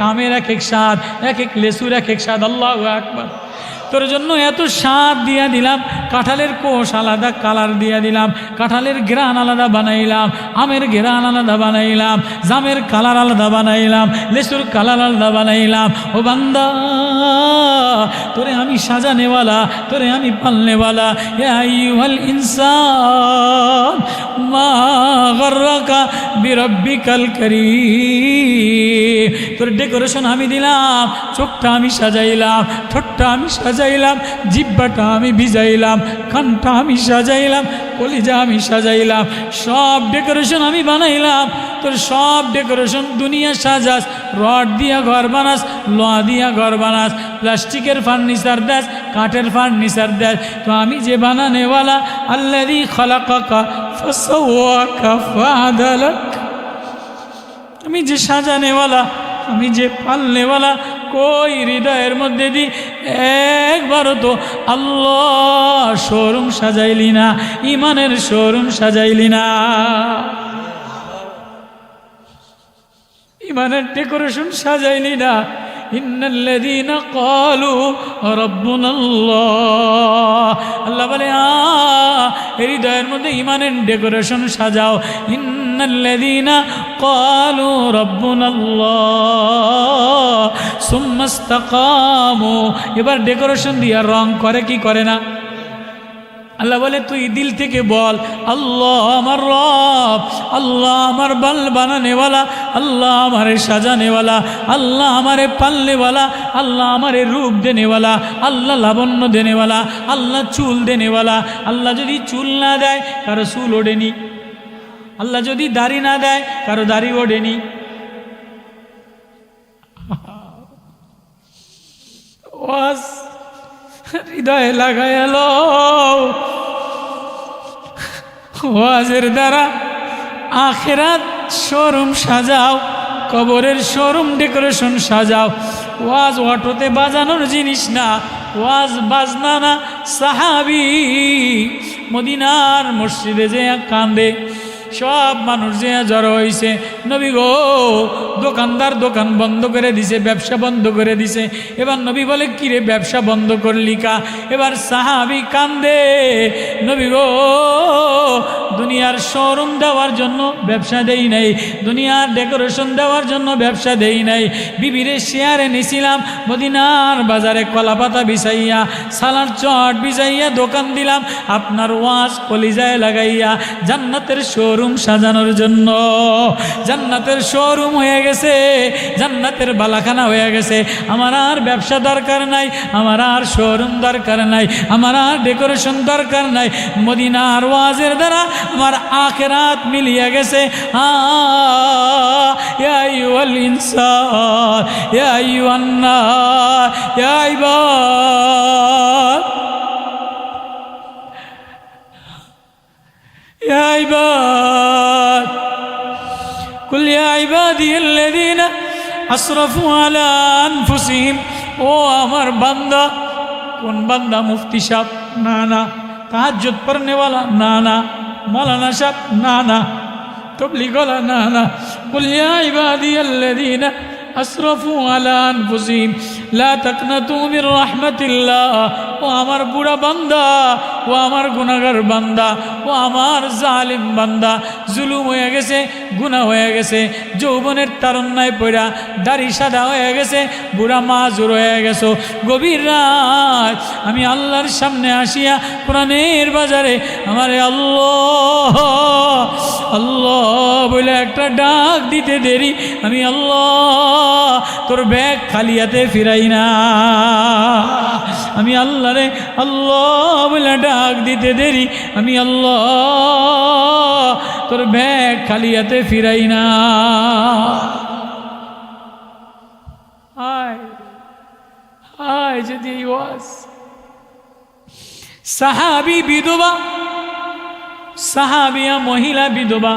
আমের এক এক স্বাদ এক এক লেসুর এক এক স্বাদ আল্লাহ আকবার। তোর জন্য এত স্বাদ দিয়া দিলাম, কাঁঠালের কোষ আলাদা, কালার দিয়া দিলাম, কাঁঠালের গ্রান আলাদা বানাইলাম, আমের গ্রান আলাদা বানাইলাম, জামের কালার আলাদা বানাইলাম, লেসুর কালার আলাদা বানাইলাম। ও বান্দা, তোরে আমি সাজানেওয়ালা, তোরে আমি পালনেওয়ালা। আইয়ুহাল ইনসান, মা বিরব্বিকাল করিম। তোর ডেকোরেশন আমি দিলাম, চোখটা আমি সাজাইলাম, ঠোঁটটা আমি সাজাইলাম, জিব্বাটা আমি ভিজাইলাম, কানটা আমি সাজাইলাম, কলিজা আমি সাজাইলাম, সব ডেকোরেশন আমি বানাইলাম। তোর সব ডেকোরেশন দুনিয়া সাজাস, রড দিয়া ঘর বানাস লোয়া দিয়া ঘর বানাস, প্লাস্টিকের ফার্নিচার দেস, কাঠের ফার্নিচার দেস। তো আমি যে বানানেওয়ালা, আল্লাদি খলাকা আমি যে সাজানেওয়ালা, আমি যে পালনেওয়ালা কই হৃদয়ের মধ্যে দি? একবারও তো আল্লাহ শোরুম সাজাইলি না ইমানের শোরুম সাজাইলি না। ইমানের ডেকোরেশন সাজাইলি না। আল্লাহ বলে হৃদয়ের মধ্যে ইমানের ডেকোরেশন সাজাও। ইন্নাল্লাযীনা ক্বালু রাব্বুনাল্লাহ সুম্মা ইসতাকামু এবার ডেকোরেশন দিয়া রং করে কি করে না? আল্লাহ বলে, তুই দিল থেকে বল, আল্লাহ আমার রব, আল্লাহ আমার বাল বানানেওয়ালা, আল্লাহ আমারে সাজানেওয়ালা, আল্লাহ আমারে পালনেওয়ালা, আল্লাহ আমারে রূপ দেনেওয়ালা, আল্লাহ লাবণ্য দেনেওয়ালা, আল্লাহ চুল দেনেওয়ালা, আল্লাহ যদি চুল না দেয় কারও চুল ওঠেনি। আল্লাহ যদি দাড়ি না দেয়, কারও দাড়ি ওঠেনি। ওয়াজ হৃদয়ে লাগাইল ওয়াজের দ্বারা আখেরাত শোরুম সাজাও, কবরের শোরুম ডেকোরেশন সাজাও। ওয়াজ অটোতে বাজানোর জিনিস না, ওয়াজ বাজনা না। সাহাবি মদিনার মসজিদে যে কান্দে। সব মানুষ যে জড়ো হয়েছে নবী গো, দোকানদার দোকান বন্ধ করে দিছে, ব্যবসা বন্ধ করে দিছে। এবার নবী বলে, কিরে, ব্যবসা বন্ধ করলি কা? এবার সাহাবি কান্দে। নবী গো, দুনিয়ার শোরুম দেওয়ার জন্য ব্যবসা দেই নাই, দুনিয়ার ডেকোরেশন দেওয়ার জন্য ব্যবসা দেই নাই। বিবিরে শেয়ারে নিছিলাম, মদিনার বাজারে কলাপাতা বিছাইয়া, সালার চট বিছাইয়া দোকান দিলাম, আপনার ওয়াজ কলিজায় লাগাইয়া, জান্নাতের শোরুম সাজানোর জন্য। জান্নাতের শোরুম হয়ে গেছে জান্নাতের বালাখানা হয়ে গেছে আমার আর ব্যবসা দরকার নাই আমার আর শোরুম দরকার নাই আমার আর ডেকোরেশন দরকার নাই মদিনার ওয়াজের দ্বারা আমার আখেরাত মিলিয়ে গেছে আইওয়াল ইনসান আইওয়ান্না আইবার يا عباد قل يا عبادي الذين أسرفوا على أنفسهم ও আমার বান্দা কোন বান্দা মুফতি সাহ না না তাহাজ্জুদ পড়নেওয়ালা না না মৌলানা সাহ না না তবলিগলা না না قل يا عبادي الذين أسرفوا على أنفسهم لا تقنطوا من رحمة الله ও আমার বুড়া বান্দা, ও আমার গুনাগার বান্দা, ও আমার জালিম বান্দা। জুলুম হয়ে গেছে গুণা হয়ে গেছে, যৌবনের তারণ্যায় পড়া দাড়ি সাদা হয়ে গেছে, বুড়া মাজুর হয়ে গেছো। গভীর রাত, আমি আল্লাহর সামনে আসিয়া কোরআনের বাজারে আমার আল্লাহ আল্লাহ বলে একটা ডাক দিতে দেরি, আমি আল্লাহ তোর ব্যাগ খালিয়াতে ফিরাই না। আমি আল্লাহ রে, আল্লাহ বলে ডাক দিতে দেরি। আমি আল্লাহ, তোর ব্যাগ খালিয়াতে ফিরাই না। আয় আয় যদি সাহাবি বিধবা, সাহাবিয়া মহিলা বিধবা,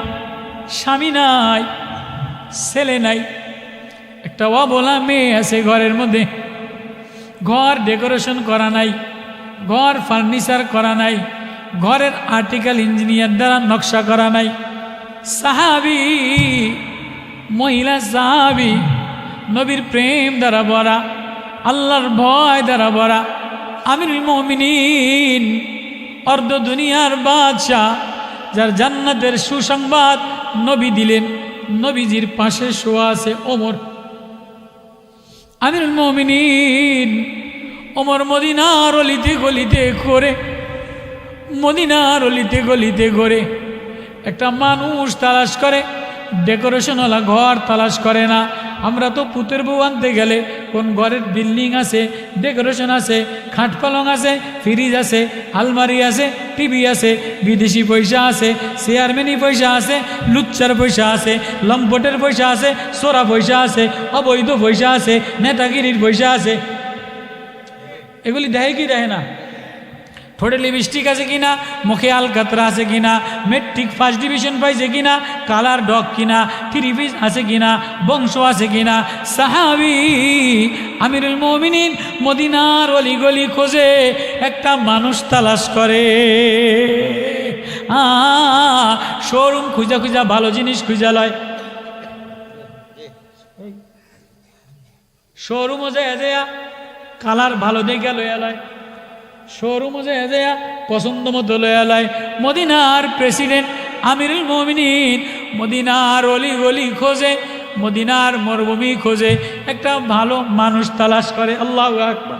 স্বামী নাই, ছেলে নাই। একটা অবলা মেয়ে আছে ঘরের মধ্যে। ঘর ডেকোরেশন করা নাই, ঘর ফার্নিচার করা নাই, ঘরের আর্টিকেল ইঞ্জিনিয়ার দ্বারা নকশা করা নাই। সাহাবি, মহিলা সাহাবি, নবীর প্রেম দ্বারা ভরা, আল্লাহর ভয় দ্বারা ভরা আমির মমিনিন, অর্ধ দুনিয়ার বাদশাহ, যার জান্নাতের সুসংবাদ নবী দিলেন, নবীজির পাশে শোয়া আছে ওমর। আমির মমিনিন, ওমর মদিনার অলিতে গলিতে করে মদিনার অলিতে গলিতে করে একটা মানুষ তালাশ করে, ডেকোরেশনওয়ালা ঘর তালাশ করে না আমরা তো পুতের বউ আনতে গেলে কোন ঘরের বিল্ডিং আছে ডেকোরেশন আছে, খাট পালং আছে ফ্রিজ আছে, আলমারি আছে টিভি আছে, বিদেশি পয়সা আছে চেয়ারম্যানি পয়সা আছে, লুচ্চার পয়সা আছে, লম্পটের পয়সা আছে, সোরা পয়সা আছে, অবৈধ পয়সা আছে, নেতাগিরির পয়সা আছে। এগুলি দেয় কি দেয় না? ঠোঁটে লিপস্টিক আছে কিনা মুখে আলকাতরা আছে কিনা মেট্রিক ফার্স্ট ডিভিশন পাইছে কিনা কালার ডগ কিনা থ্রি পিস আছে কিনা বংশ আছে কিনা সাহাবি আমিরুল মমিনিন মদিনার অলি গলি খোঁজে একটা মানুষ তালাশ করে শোরুম খুঁজা খুঁজা ভালো জিনিস খুঁজা লয়। শোরুমও যায় কালার ভালো দেখে লইয়া লয়। শোরুম যে এদেয়া পছন্দ মতো মদিনার প্রেসিডেন্ট আমিরুল মমিনিন মদিনার অলি গলি খোঁজে, মদিনার মরুভূমি খোঁজে। একটা ভালো মানুষ তালাশ করে, আল্লাহ আকবার।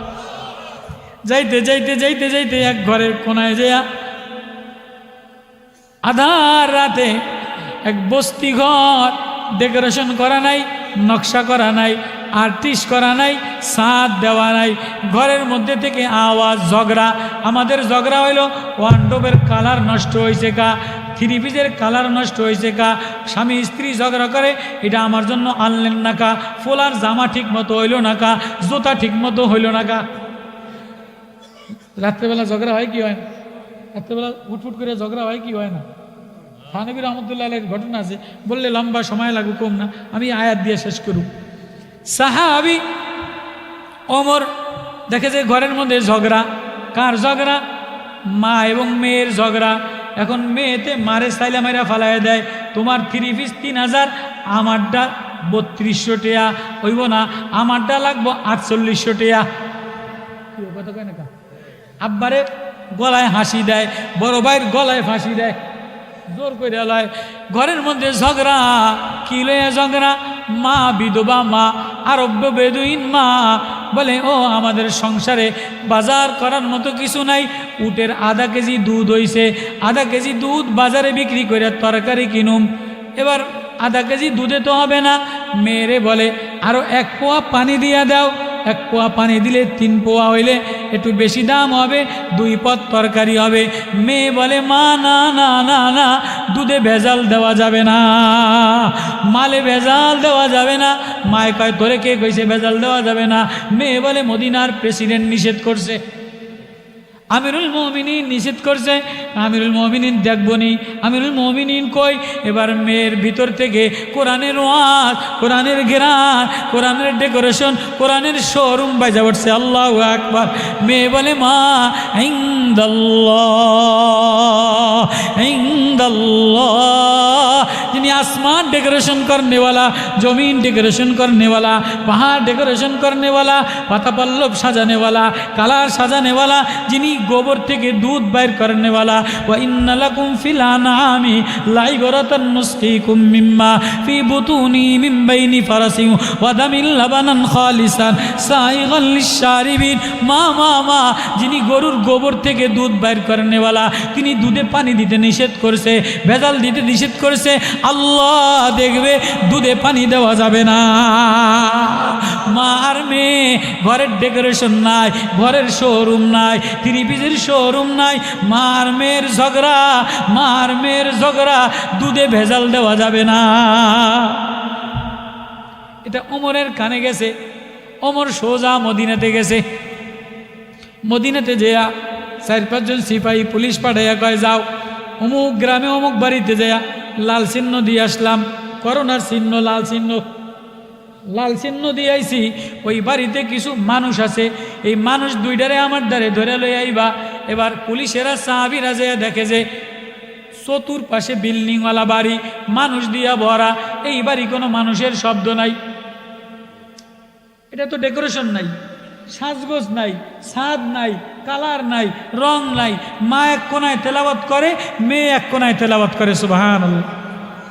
যাইতে যাইতে যাইতে যাইতে এক ঘরের কোনায় যেয়া আধার রাতে এক বস্তি ঘর, ডেকোরেশন করা নাই, নকশা করা নাই আর্টিস্ট করা নাই, সাঁত দেওয়া নাই। ঘরের মধ্যে থেকে আওয়াজ, ঝগড়া। আমাদের ঝগড়া হইল ওয়ান্ডোবের কালার নষ্ট হয়েছে কা থ্রি পিসের কালার নষ্ট হয়েছে কা স্বামী স্ত্রী ঝগড়া করে, এটা আমার জন্য আনলেন না কা ফোলার জামা ঠিক মতো হইল না কা জুতা ঠিক মতো হইল না কা রাত্রেবেলা ঝগড়া হয় কি হয় না? রাত্রেবেলা উঠফুট করে ঝগড়া হয় কি হয় না? থানবী রহমতুল্লাহ ঘটনা আছে। বললে লম্বা সময় লাগুক কম না। আমি আয়াত দিয়ে শেষ করুক। সাহাবি অমর দেখে যে ঘরের মধ্যে ঝগড়া। কার ঝগড়া? মা এবং মেয়ের ঝগড়া। এখন মেয়েতে মারে সাইলা মাইরা ফালাই দেয়। তোমার থ্রি পিস তিন হাজার, আমারটা বত্রিশশো টেয়া হইব না, আমারটা লাগবো আটচল্লিশশো টেয়া কথা কয় আব্বারে গলায় হাসি দেয়, বড় ভাইয়ের গলায় ফাঁসি দেয়। জোর করে লয়, ঘরের মধ্যে ঝগড়া। কি লয়ে ঝগড়া? মা বিধবা মা, আরব্য বেদুইন মা বলে, ও আমাদের সংসারে বাজার করার মতো কিছু নাই। উটের আধা কেজি দুধ হইছে। আধা কেজি দুধ বাজারে বিক্রি করে তরকারি কিনুম। এবার আধা কেজি দুধে তো হবে না। মেয়েরে বলে আরও এক পোয়া পানি দিয়া দাও। এক পোয়া পানি দিলে তিন পোয়া হইলে একটু বেশি দাম হবে, দুই পদ তরকারি হবে। মেয়ে বলে, মা, না না না না, দুধে ভেজাল দেওয়া যাবে না। মালে ভেজাল দেওয়া যাবে না। মায় কয়, তোরে কে কইছে ভেজাল দেওয়া যাবে না? মেয়ে বলে, মদিনার প্রেসিডেন্ট নিষেধ করছে। আমিরুল মমিনিন নিষেধ করছে, আমিরুল মমিনিন দেখবনি আমিরুল মমিনিন কই? এবার মেয়ের ভিতর থেকে কোরআনের ওয়াজ, কোরআনের গেরান কোরআনের ডেকোরেশন, কোরআনের শোরুম বাজা উঠছে। আল্লাহ আকবার। মেয়ে বলে, মা, ইন্দাল্লাহ ইন্দাল্লাহ। যিনি আসমান डेकोरेशन करने वाला जमीन डेकोरेशन करने वाला पहाड़ डेकोरेशन करने वाला পাতা পল্লব সাজানে वाला কালার সাজানে वाला যিনি গোবর থেকে দুধ বাইর করনে वाला ওয়া ইন্নালাকুম ফিল আনামি লাইবরাতান নুসকিকুম মিম্মা ফি বুতুনি মিন বাইনি ফারাসিন ওয়া দামিল লাবানান খালিসান সাইগান লিশারিবিন মা মা মা যিনি গরুর গোবর থেকে দুধ বাইর করনে वाला তিনি দুধে পানি দিতে নিষেধ করেছে ভেজাল দিতে নিষেধ করেছে আল্লাহ দেখবে, দুধে পানি দেওয়া যাবে না। মা আর মেয়ে, ঘরের ডেকোরেশন নাই, ঘরের শোরুম নাই থ্রি পিসের শোরুম নাই, মার মেয়ের ঝগড়া, মার মেয়ের ঝগড়া, দুধে ভেজাল দেওয়া যাবে না। এটা ওমরের কানে গেছে, ওমর সোজা মদিনাতে গেছে। মদিনাতে যেয়া চার পাঁচজন সিপাহী পুলিশ পাঠাইয়া কয়, যাও, অমুক গ্রামে অমুক বাড়িতে যেয়া। লাল চিহ্ন দিয়ে আসলাম, করোনার চিহ্ন, লাল চিহ্ন। লাল চিহ্ন দিয়ে আইছি, ওই বাড়িতে কিছু মানুষ আছে, এই মানুষ দুইটারে আমার দ্বারে ধরে লই আইবা। এবার পুলিশেরা সাহাবিরা যে দেখে যে চতুর পাশে বিল্ডিংওয়ালা বাড়ি, মানুষ দিয়া ভরা, এই বাড়ি কোনো মানুষের শব্দ নাই। এটা তো ডেকোরেশন নাই, সাজগোজ নাই, ছাদ নাই কালার নাই, রং নাই, মা এক কোনায় তেলাবাত করে, মেয়ে এক কোনায় তেলাবাত করে সুবাহান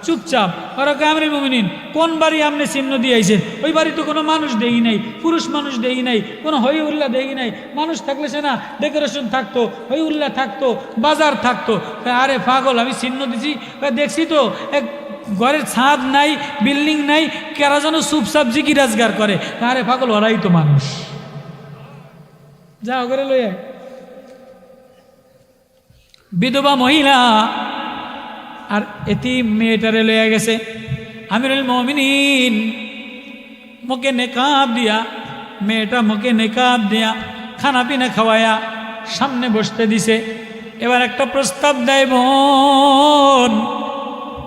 চুপচাপ, ওরা কামরি মুমিনিন, কোন বাড়ি আপনি চিহ্ন দিয়ে আইছেন ওই বাড়ি তো কোনো মানুষ দেই নাই, পুরুষ মানুষ দেই নাই, কোনো হই উল্লাহ দেই নাই, মানুষ থাকলে সে না ডেকোরেশন থাকতো হই উল্লাহ থাকতো, বাজার থাকতো। আরে পাগল, আমি চিহ্ন দিছি। দেখছি তো, এক ঘরের ছাদ নাই, বিল্ডিং নাই, কেরা যেন সুপ সাবজি কি রাজগার করে আরে পাগল, ওরাই তো মানুষ। যাও করে লই আয়। বিধবা মহিলা, আর এটি মেয়েটারে লইয়া গেছে আমিরুল মমিনিন, মুখে নেকাব দিয়া, মেয়েটা মুখে নেকাব দিয়া খানা পিনা খাওয়ায়া সামনে বসতে দিছে এবার একটা প্রস্তাব দেয় বোন,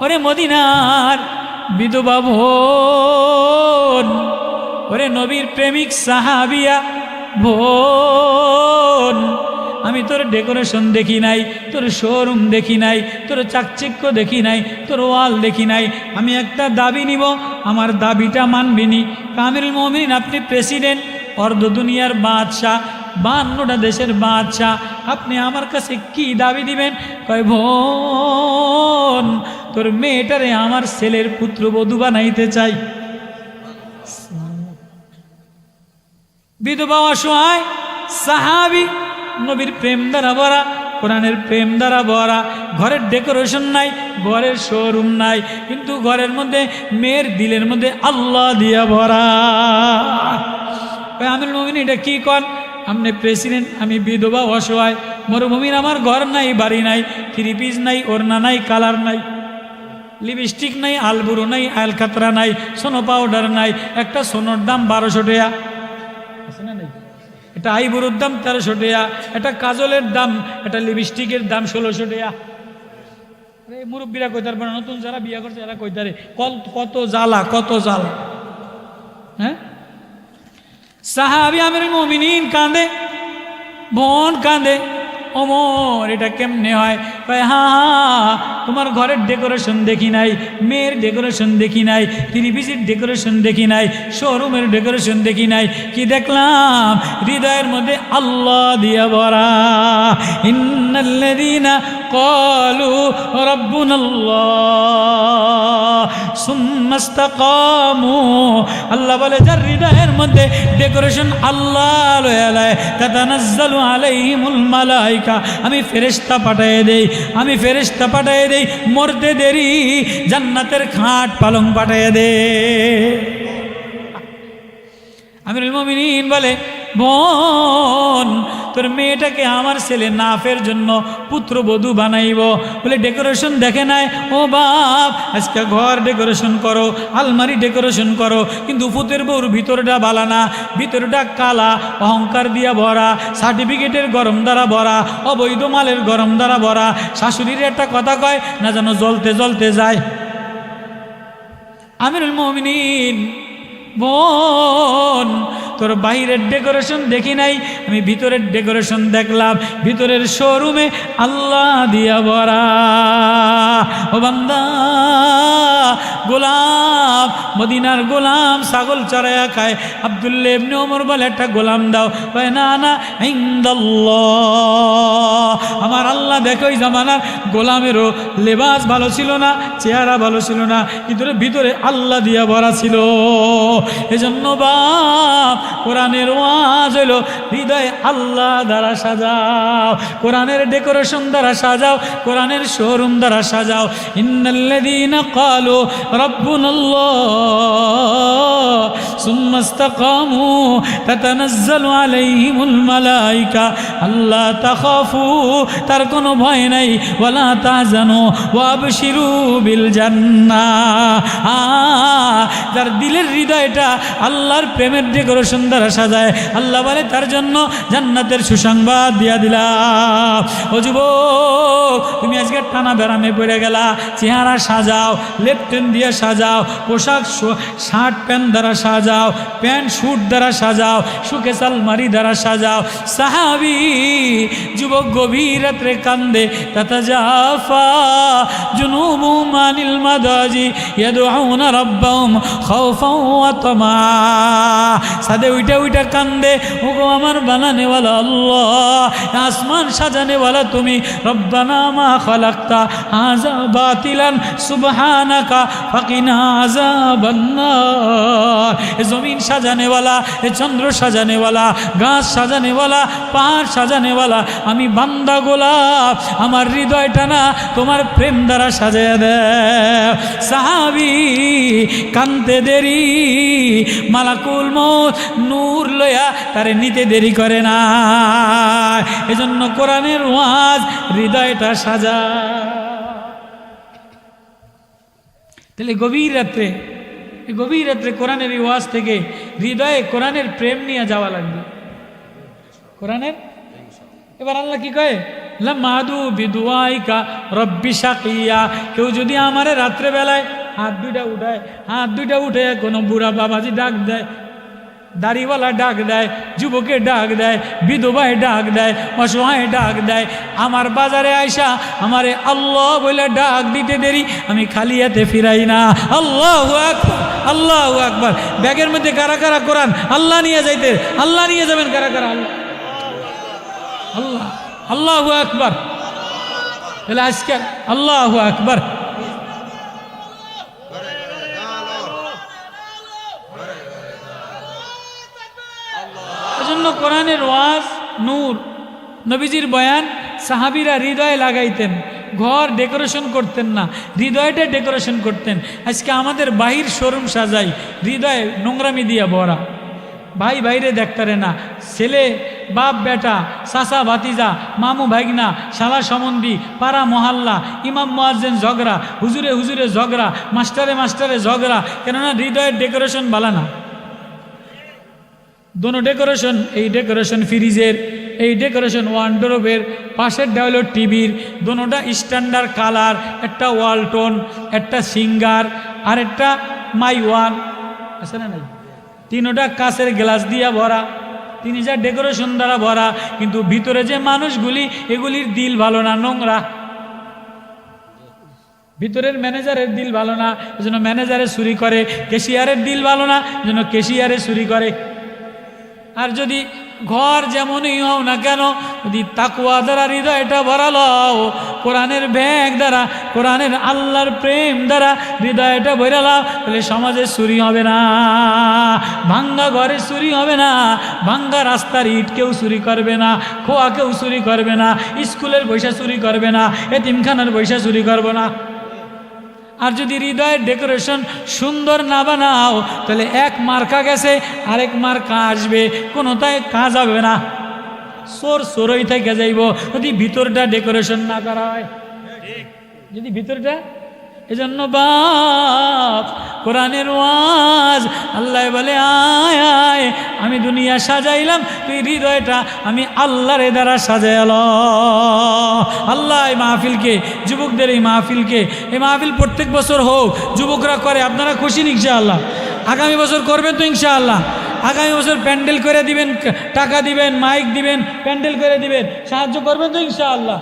ওরে মদিনার বিধবা বোন, ওরে নবীর প্রেমিক সাহাবিয়া বোন, আমি তোর ডেকোরেশন দেখি নাই, তোর শোরুম দেখি নাই, তোর চাকচিক্য দেখি নাই, তোর ওয়াল দেখি নাই। আমি একটা দাবি নিব, আমার দাবিটা মানবিনি কামিল মমিন আপনি প্রেসিডেন্ট, অর্ধ দুনিয়ার বাদশাহ, বান্নটা দেশের বাদশাহ। আপনি আমার কাছে কি দাবি দিবেন? কয়, বোন, তোর মেয়েটারে আমার ছেলের পুত্র পুত্রবধূ বানাইতে চাই। বিধবা অসহায়, সাহাবি, নবীর প্রেম দ্বারা ভরা, কোরআনের প্রেম দ্বারা ভরা, ঘরের ডেকোরেশন নাই, ঘরের শোরুম নাই, কিন্তু ঘরের মধ্যে মেয়ের দিলের মধ্যে আল্লাহ দিয়া ভরা। আমির মমিন এটা কি কন? আপনি প্রেসিডেন্ট আমি বিধবা অসহায়, মরুভূমির আমার ঘর নাই, বাড়ি নাই থ্রি পিস নাই, ওড়না নাই কালার নাই লিপস্টিক নাই, আলবুরো নাই, আলকাতরা নাই, সোনো পাউডার নাই, একটা সোনোর দাম বারোশো টাকা। এটা আইবুরুর দাম তেরোশো টাকা, একটা কাজলের দাম, একটা লিপস্টিকের দাম ষোলোশো টাকা। মুরব্বীরা কইতার পারে, নতুন যারা বিয়ে করছে এরা কইতারে কত জ্বালা কত জ্বালা। হ্যাঁ? সাহাবি আমির মমিনিন কাঁদে বোন কাঁদে, অমর, এটা কেমনে হয়? কয়, হা তোমার ঘরের ডেকোরেশন দেখি নাই, মেয়ের ডেকোরেশন দেখি নাই ত্রিপিসির ডেকোরেশন দেখি নাই শোরুমের ডেকোরেশন দেখি নাই। কি দেখলাম? হৃদয়ের মধ্যে আল্লাহ দিয়া ভরা। ইন্নাল্লাযীনা ক্বালু রাব্বুনাল্লাহ সুম্মা ইসতাকামু আল্লাহ বলে, যার হৃদয়ের মধ্যে ডেকোরেশন আল্লাহ লয়ালায় তাতানাজ্জালু আলাইহিমুল মালাইকা, আমি ফেরেশতা পাঠিয়ে দেই। আমি ফেরেশতা পাঠিয়ে দেই, মরতে দেরি, জান্নাতের খাট পালং পাঠিয়ে দে। আমিরুল মমিন বলে, বোন তোর মেয়েটাকে আমার ছেলে নাফের জন্য পুত্রবধূ বানাইব। বলে ডেকোরেশন দেখে নাই? ও বাপ, আজকে ঘর ডেকোরেশন করো, আলমারি ডেকোরেশন করো, কিন্তু পুতের বউর ভিতরটা বালানা ভিতরটা কালা, অহংকার দিয়া ভরা সার্টিফিকেটের গরম দ্বারা ভরা, অবৈধ মালের গরম দ্বারা ভরা। শাশুড়ির একটা কথা কয়, না যেন জ্বলতে জ্বলতে যায়। আমিরুল মমিনিন, বোন তোর বাইরের ডেকোরেশন দেখি নাই, আমি ভিতরের ডেকোরেশন দেখলাম, ভিতরের শোরুমে আল্লাহ দিয়া ভরা। ও বান্দা গোলাম মদিনার গোলাম ছাগল চড়াইয়া খায়। আবদুল্লে এমনি ওমর বলে, একটা গোলাম দাও। কয়, না না আমার আল্লাহ দেখো ওই জামানার গোলামেরও লেবাস ভালো ছিল না, চেহারা ভালো ছিল না, কিন্তু ভিতরে আল্লাহ দিয়া ভরা ছিল। এজন্য বাপ কোরআনের ওয়াজ হইল, হৃদয় আল্লাহ দ্বারা সাজাও। কোরআনের ডেকোরেশন দ্বারা সাজাও, কোরআনের শোরুম দ্বারা সাজাও। ইন্নাল্লাযীনা ক্বালু, রাব্বুনাল্লাহ, সুম্মা ইসতাকামু, তাতানাজ্জালু আলাইহিমুল মালাইকা। আল্লাহ তাখাফু, তার কোনো ভয় নাই। ওয়ালা তাহজানু ওয়াবশিরু বিল জান্নাহ। যার দিলের হৃদয়টা আল্লাহর প্রেমের ডেকোরেশন দ্বারা সাজায়। আল্লাহ বলে, তার জন্য জান্নাতের সুসংবাদ দিয়া দিলা। ও যুবক, তুমি আজকে টানা বেড়ামে পড়ে গেলা। চেহারা সাজাও লেফটেন দিয়ে সাজাও, পোশাক শার্ট প্যান্ট দ্বারা সাজাও, প্যান্ট স্যুট দ্বারা সাজাও সুখে সালমারি দ্বারা সাজাও। সাহাবি, যুবক গভীর রাত্রে কান্দে, তাতা জাফা, জুনুবু মানিল মাদাজি রাব্বাহুম খাওফাও ওয়া তামা। সাদে উইটা উইটা কান্দে। ওগো আমার বানানেওয়ালা আল্লাহ, আসমান সাজানেওয়ালা তুমি। রব্বানা মা খালাক্তা হাজা বাতিলান, সুবহানাকা ফাকিনা আযাবান্নার। এ জমিন সাজানেওয়ালা, এ চন্দ্র সাজানেওয়ালা, গাছ সাজানেওয়ালা, পাহাড় সাজানেওয়ালা, আমি বান্দা গোলাপ, আমার হৃদয়টা না তোমার প্রেম দ্বারা সাজায় দে সাহাবি, কান্তে দেরি, মালাকুল মত নূর লয়া তারে নিতে দেরি করে না। এজন্য কোরআনের ওয়াজ হৃদয়টা সাজা। তাহলে গভীর রাত্রে গভীর রাত্রে কোরআনের ওয়াজ থেকে হৃদয়ে কোরআনের প্রেম নিয়ে যাওয়া লাগবে। কোরআনের? এবার আল্লাহ কি কয়? মাদু বিদুয়াইকা রব্বি সাকিয়া কেউ যদি আমারে রাত্রে বেলায় হাত দুইটা উঠায়, হাত দুইটা উঠে কোনো বুড়া বাবাজি ডাক দেয় দাড়িওয়ালা ডাক দেয় যুবকের ডাক দেয়, বিধবায় ডাক দেয় অসহায় ডাক দেয়। আমার বাজারে আইসা আমারে আল্লাহ বলে ডাক দিতে দেরি, আমি খালি হাতে ফিরাই না। আল্লাহ আল্লাহ আকবার। ব্যাগের মধ্যে কারা কারা কোরআন? আল্লাহ নিয়ে যাইতে, আল্লাহ নিয়ে যাবেন কারা কারা? আল্লাহ। আল্লাহ আল্লাহ আকবার। তাহলে আজকে আল্লাহ আকবার এজন্য কোরআনের ওয়াজ, নূর, নবীজির বয়ান সাহাবিরা হৃদয়ে লাগাইতেন। ঘর ডেকোরেশন করতেন না, হৃদয়টা ডেকোরেশন করতেন। আজকে আমাদের বাহির শোরুম সাজাই, হৃদয়ে নোংরামি দিয়া ভরা। ভাই বাইরে দেখতারে না, ছেলে, বাপ, বেটা সাসা ভাতিজা, মামু ভাইগনা শালা, সম্বন্ধী, পাড়া, মহল্লা, ইমাম, মোয়াজ্জেন, ঝগড়া, হুজুরে হুজুরে ঝগড়া, মাস্টারে মাস্টারে ঝগড়া, কেননা হৃদয়ের ডেকোরেশন বালা না। দোনো ডেকোরেশন, এই ডেকোরেশন ফ্রিজের, এই ডেকোরেশন ওয়ান্ড্রোবের পাশেরটা হলো টিভির, দোনোটা স্ট্যান্ডার্ড কালার, একটা ওয়ালটন, একটা সিঙ্গার আর একটা মাই ওয়ান, আছে না নাই? তিনোটা কাঁচের গ্লাস দিয়া ভরা, তিনি যা ডেকোরেশন দ্বারা ভরা, কিন্তু ভিতরে যে মানুষগুলি, এগুলির দিল ভালো না, নোংরা। ভিতরের ম্যানেজারের দিল ভালো না, এজন্য ম্যানেজারে চুরি করে কেশিয়ারের দিল ভালো না, এজন্য কেশিয়ারে চুরি করে। আর যদি ঘর যেমনই হও না কেন, যদি তাকুয়া দ্বারা হৃদয়টা ভরালাও, কোরআনের ব্যাগ দ্বারা, কোরআনের আল্লাহর প্রেম দ্বারা হৃদয়টা ভরালাও, তাহলে সমাজে চুরি হবে না, ভাঙ্গা ঘরে চুরি হবে না, ভাঙ্গা রাস্তার ইট কেউ চুরি করবে না, খোয়া কেউ চুরি করবে না, স্কুলের পয়সা চুরি করবে না এ এতিমখানার পয়সা চুরি করবে না। আর যদি হৃদয়ের ডেকোরেশন সুন্দর না বানাও তাহলে এক মার্কা গেছে আরেক মার্কা আসবে কোনোটাই কাজ হবে না। সোর সোরই থেকে যাইব যদি ভিতরটা ডেকোরেশন না করা হয়। যদি ভিতরটা এজন্য বাপ কোরআনের ওয়াজ। আল্লাহ বলে, আয় আয়, আমি দুনিয়া সাজাইলাম, তুই হৃদয়টা আমি আল্লাহর দ্বারা সাজাইল। আল্লাহ, এই মাহফিলকে, যুবকদের এই মাহফিলকে, এই মাহফিল প্রত্যেক বছর হোক, যুবকরা করে, আপনারা খুশি ইনশাআল্লাহ? আগামী বছর করবেন তো ইনশাআল্লাহ? আগামী বছর প্যান্ডেল করে দিবেন, টাকা দিবেন, মাইক দিবেন, প্যান্ডেল করে দিবেন, সাহায্য করবেন তো ইনশাআল্লাহ?